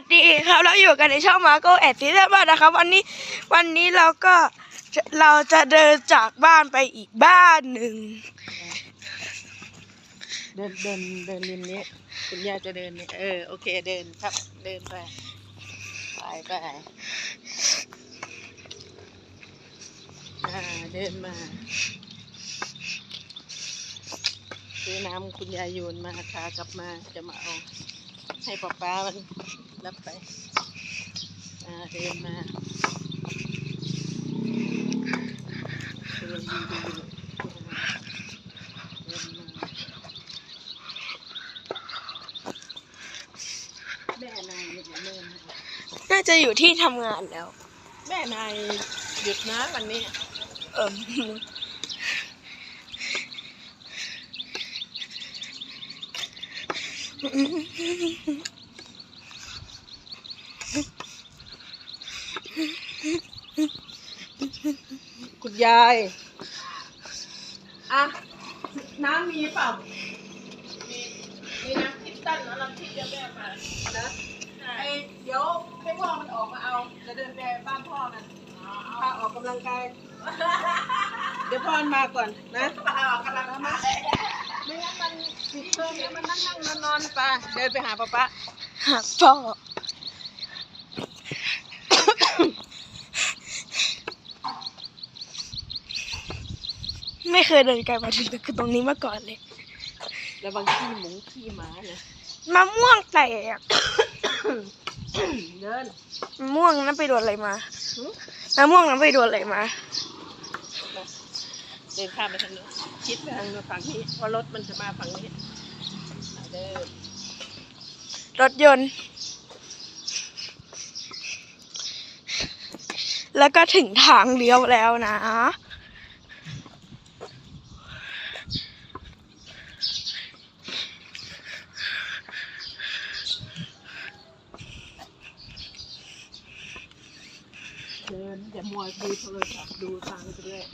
สดีครับเราอยู่กันในช่องมาโกแอดซีเรียบ้านนะครับ วันนี้วันนี้เราก็เราจะเดินจากบ้านไปอีกบ้านหนึ่งเดินเดินเดินริมนี้คุณย่าจะเดินเนี่ยเออโอเคเดินครับเดินไปไปไปอ่าเดินมาซื้อน้ำคุณยายโยนมาขากลับมาจะมาเอา ให้ป๊าป้ามันรับไปเดินมาเดินดีๆอ่าเดินมาแม่นายอยู่ไหนแม่นายน่าจะอยู่ที่ทำงานแล้ว แม่นายหยุดนะวันนี้ เออ คุณยาย อะ น้ำมีเปล่า มีมีน้ำคิดตั้นนะน้ำคิดจะแม่มานะไอเดี๋ยวให้พ่อมันออกมาเอา จะเดินไปบ้านพ่อมันพาออกกำลังกาย เดี๋ยวพ่อมันมาก่อนนะพาออกกำลังมา ไม่งั้นมันติดเพิ่มแล้วมันนั่งนั่งนอนนอนๆไปเดินไปหาป๊าป๊าหาพ่อไม่เคยเดินไกลมาถึงตรงนี้มาก่อนเลย ระวังขี้หมูขี้หมาเนี่ยมะม่วงแตกเดินมะม่วงนั้นไปโดนอะไรมาหึมะม่วงนั้นไปโดนอะไรมา เดินข้ามไปทางนู้นคิดไปทางนู้นฝั่งนี้เพราะรถมันจะมาฝั่งนี้อะเดินรถยนต์ แล้วก็ถึงทางเลี้ยวแล้วนะ เดินอย่ามัวดูโทรศัพท์ดูทางไปด้วย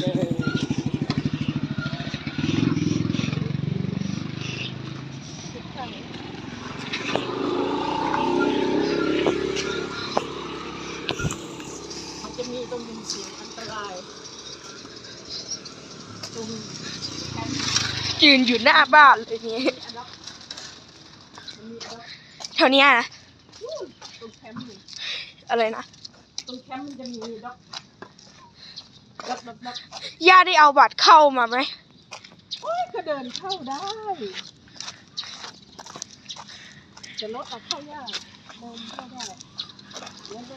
เดินมันจะมีตรงมุมเสียงอันตราย ตรงแคมป์ ยืนอยู่หน้าบ้านเลยนี่แถวเนี้ยนะตรงแคมป์นี่อะไรนะ ตรงแคมป์มันจะมีด็อกด็อกด็อกด็อกย่าได้เอาบัตรเข้ามาไหมโอ้ยก็เดินเข้าได้ จะรถเอาเข้ายากเดินเข้าได้แล้วก็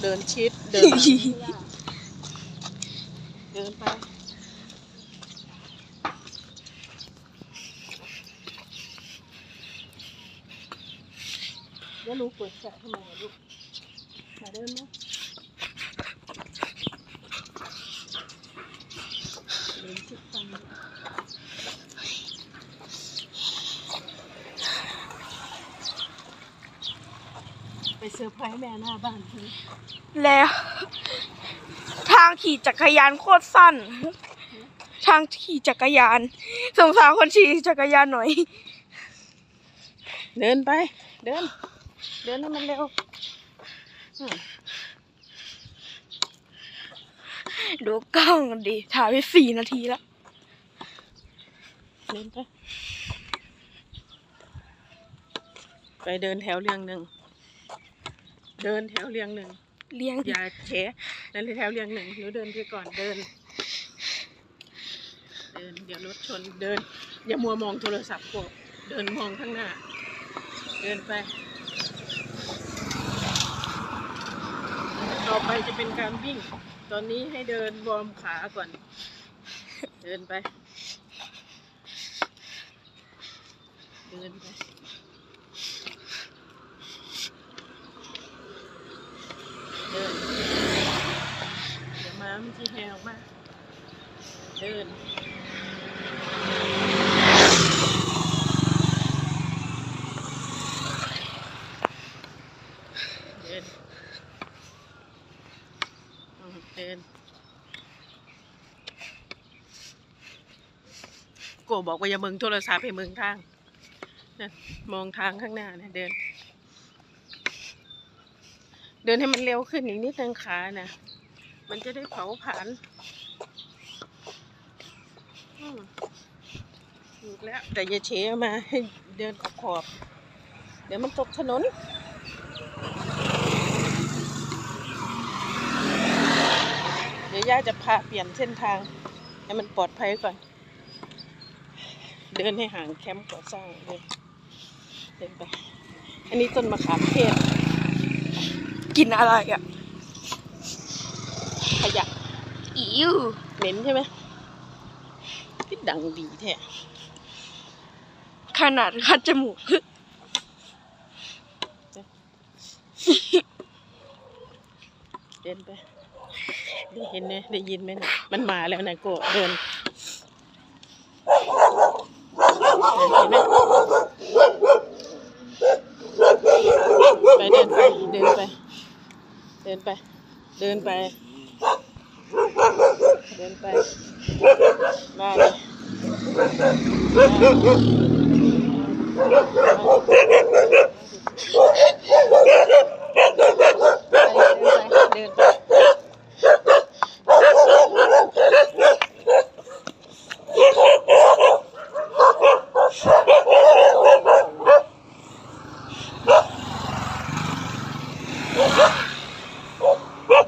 เดินชิด เดินมาไม่ยากเดินไปแล้วหนูเปิดแฟลชทำไมอะลูกมาเดินนะเดินชิดฟังไปเซ อร์ไพรส์แม่หน้าบ้านเธอแล้ว ทางขี่จักรยานโคตรสั้น ทางขี่จักรยาน สงสารคนขี่จักรยานหน่อย เดินไป เดิน เดินให้มันเร็วอืมดูกล้องดิถ่ายไปสี่นาทีแล้ว เดินไป ไปเดินแถวเรียงหนึ่ง เดินแถวเรียงหนึ่งเลี้ยงอย่าเฉะเดินแถวเรียงหนึ่งหนูเดินไปก่อนเดิน เดินเดี๋ยวรถชนเดิน อย่ามัวมองโทรศัพท์พวกเดินมองข้างหน้า เดินไป ต่อไปจะเป็นการวิ่ง ตอนนี้ให้เดินวอร์มขาก่อน เดินไป เดินไป เดิน เดี๋ยวม้ามันที่แหวออกมา เดิน โกบอกว่าอย่ามืองโทรศัพท์ให้มืองทางนะมองทางข้างหน้านะเดิน เดินให้มันเร็วขึ้นอีกนิดนึงขานะมันจะได้เผาผลาญถูกแล้ว แต่อย่าเฉมาให้เดินขอบขอบๆเดี๋ยวมันตกถนนเดี๋ยวย่าจะพาเปลี่ยนเส้นทาง ให้มันปลอดภัยก่อน เดินให้ห่างแคมป์ก่อสร้างเดินเดินไป อันนี้ต้นมะขามเทศ กินอะไรอะ ขยะอิวเหม็นใช่ไหมที่ดังดีแท้ขนาดคัดจมูกเดินไป ได้เห็นไหมได้ยินไหมนะมันมาแล้วนะโกเดิน เห็นไหมไปเดินไปเดินไป เดินไป เดินไป เดินไปมาเลยเดินไป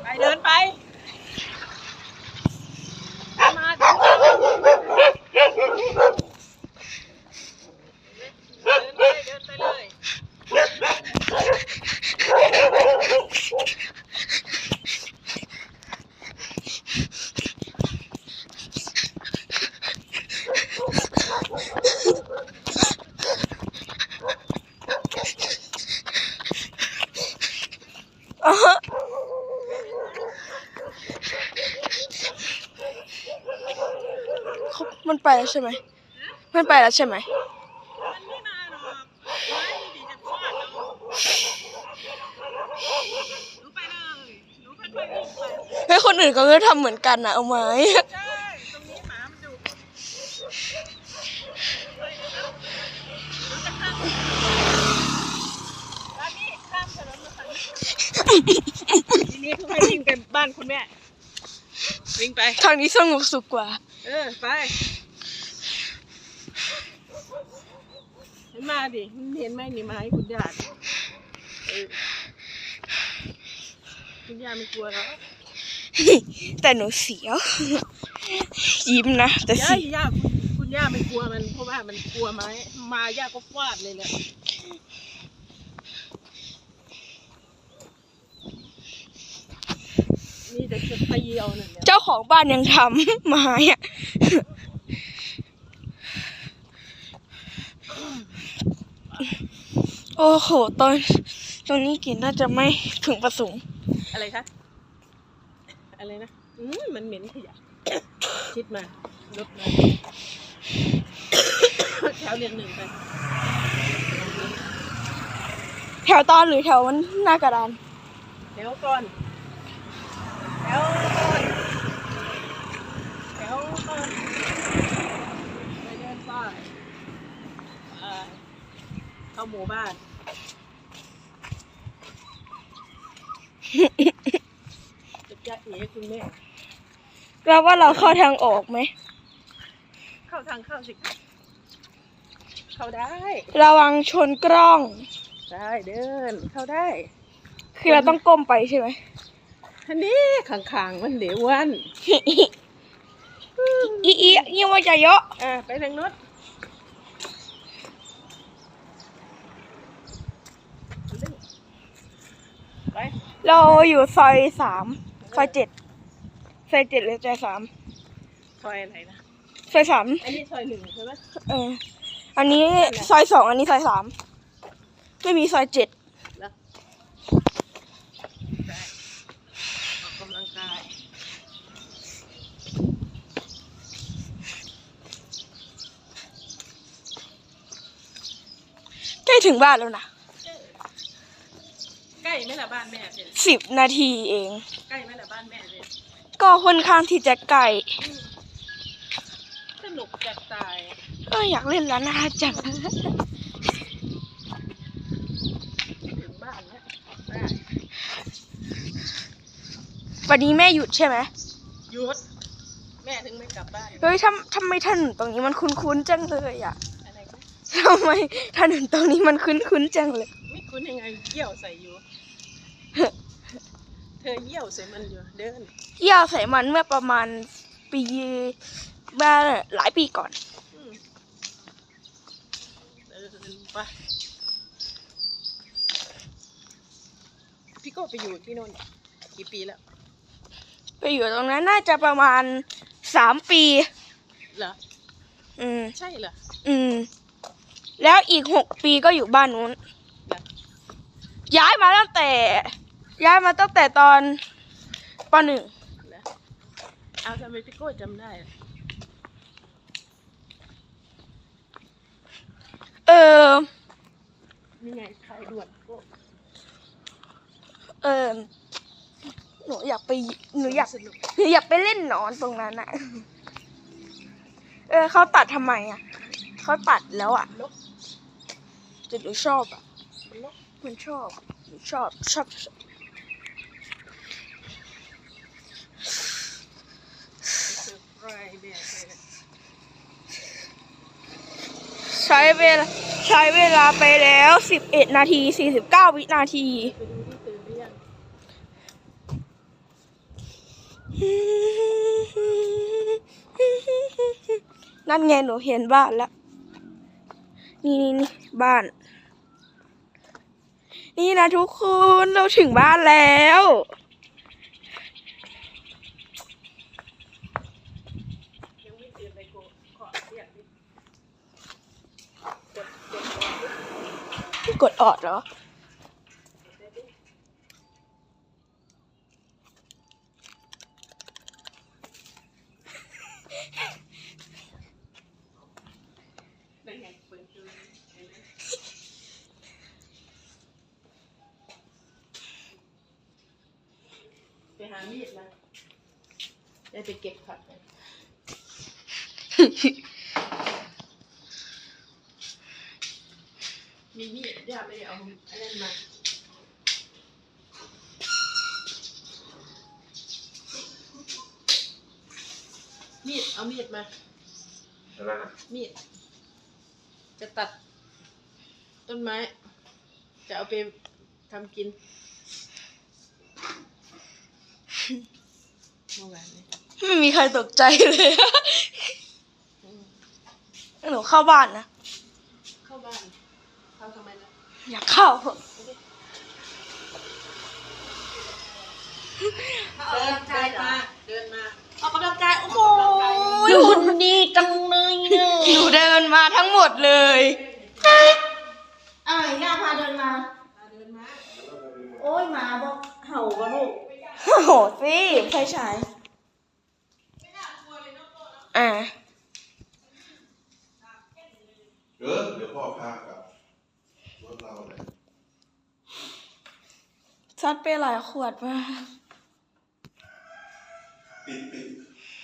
ไปเดินไป มาเดินไปเดินไปเดินไปเลย อะฮะเขา มันไปแล้วใช่ไหม มันไปแล้วใช่ไหมมันไม่มาหรอกไม่ดีจะคลอดแล้วหนูไปเลยหนูค่อยๆวิ่งไปเฮ้ยคนอื่นเขาก็ทำเหมือนกันนะเอาไหมใช่ตรงนี้หมามันดุร้านนี้ข้ามถนนมาฝั่งนี้ทีนี้ค่อยๆวิ่งไปบ้านคุณแม่ วิ่งไป ทางนี้สงบสุขกว่า เออ ไป เห็นมาดิเห็นไหมนี่ไม้คุณย่าดิเออคุณย่าไม่กลัวแล้วแต่หนูเสียว ยิ้มนะ แต่ย่าเสีย่าคุณคุณย่าไม่กลัวมันเพราะว่ามันกลัวไม้มาย่าก็ฟาดเลยแหละนี่แต่จะตีเอานั่นเนี่ยเจ้าของบ้านยังทำไม้อะ โอ้โห ตอนตรงนี้กลิ่นน่าจะไม่ถึงประสงค์อะไรคะ อะไรนะ อืมมันเหม็นขยะ ชิดมารถมาแถวเรียนหนึ่งไป แถวตอนหรือแถวมันหน้ากระดาน แถวก่อน แถวก่อน แถวก่อนไปเดินไปไปเข้าหมู่บ้าน จะจะเอ๋คุณแม่เราว่าเราเข้าทางออกไหม เข้าทางเข้าสิคะเข้าได้ ระวังชนกล้อง ได้เดิน เข้าได้ คือเราต้องก้มไปใช่ไหมอันนี้ขางๆมันเดี๋ยววัน อีอียี่ว่าจะเยอะ อ่าไปทางนู้นไป เราอยู่ซอยสามซอยเจ็ดซอยเจ็ดหรือซอยสามซอยอะไรนะซอยสามอันนี้ซอยหนึ่งใช่ไหมเอออันนี้ซอยสองอันนี้ซอยสามไม่มีซอยเจ็ดแล้วได้ออกกำลังกายใกล้ถึงบ้านแล้วนะใกล้ ไหมล่ะบ้านแม่เนี่ยสิบนาทีเอง ใกล้ไหมล่ะบ้านแม่เนี่ยก็ค่อนข้างที่จะไกลถ้ามีนุกจัดตายเอออยากเล่นแล้วนะจังถึงบ้านแล้วได้วันนี้แม่หยุดใช่ไหมหยุด แม่ถึงไม่กลับบ้านเฮ้ยทำทำไมถนนตรงนี้มันคุ้นๆจังเลยอะอะไรนะทำไมถนนตรงนี้มันคุ้นๆจังเลย ไม่คุ้นยังไงเยี่ยวใส่อยู่ เธอเยี่ยวใส่มันอยู่เดินเยี่ยวใส่มันเมื่อประมาณปีเมื่อหลายปีก่อนอืมเดินไปพี่โก้ไปอยู่ที่โน่นกี่ปีแล้ว ไปอยู่ตรงนั้นน่าจะประมาณสามปี เหรอ อืม ใช่เหรอ อืม แล้วอีกหกปีก็อยู่บ้านนู้นเหรอย้ายมาตั้งแต่ ย้ายมาตั้งแต่ตอนปหนึ่งเหรอเอาทำไมพี่โก้จำได้ล่ะเออนี่ไงใครด่วนโก้เออหนูอยากไปหนูอยากสนุกหนูอยากไปเล่นหนอนตรงนั้นอะเออเขาตัดทำไมอะเขาตัดแล้วอะนกแต่หนูชอบอะมันนกมันชอบหนูชอบชอบชอบ เซอร์ไพรส์เนี่ยเลย ใช้เวลาใช้เวลาไปแล้วสิบเอ็ดนาทีสี่สิบเก้าวินาทีนั่นไงหนูเห็นบ้านแล้ว นี่นี่นี่บ้าน นี่นะทุกคนเราถึงบ้านแล้ว ยังไม่ตื่นเลยโก้ขอเรียกดิ กดอกดอดเหรอไงเปิดดูเห็นไหมไปหามีดมาได้ไปเก็บผักกัน มีมีดย่าไม่ได้เอาอันนั้นมามีดเอามีดมาอะไรนะมีด จะตัด ต้นไม้ จะเอาไปทำกินเมื่อวานนี้ไม่มีใครตกใจเลย หนูเข้าบ้านนะ เข้าบ้านเข้าทำไมนะ อยากเข้าเดินเดินมา เดินมาออกกำลังกายโอ้โหคุณดีจังเลยเนี่ยหนูเดินมาทั้งหมดเลยอ้าวย่าพาเดินมา เดินมา โอ้ยหมาบอกเห่าก็ลูกโอ้โหสิไฟฉายอ่า เออเดี๋ยวพ่อพากับรถ เราเลยซัดไปหลายขวดมาปิดปิด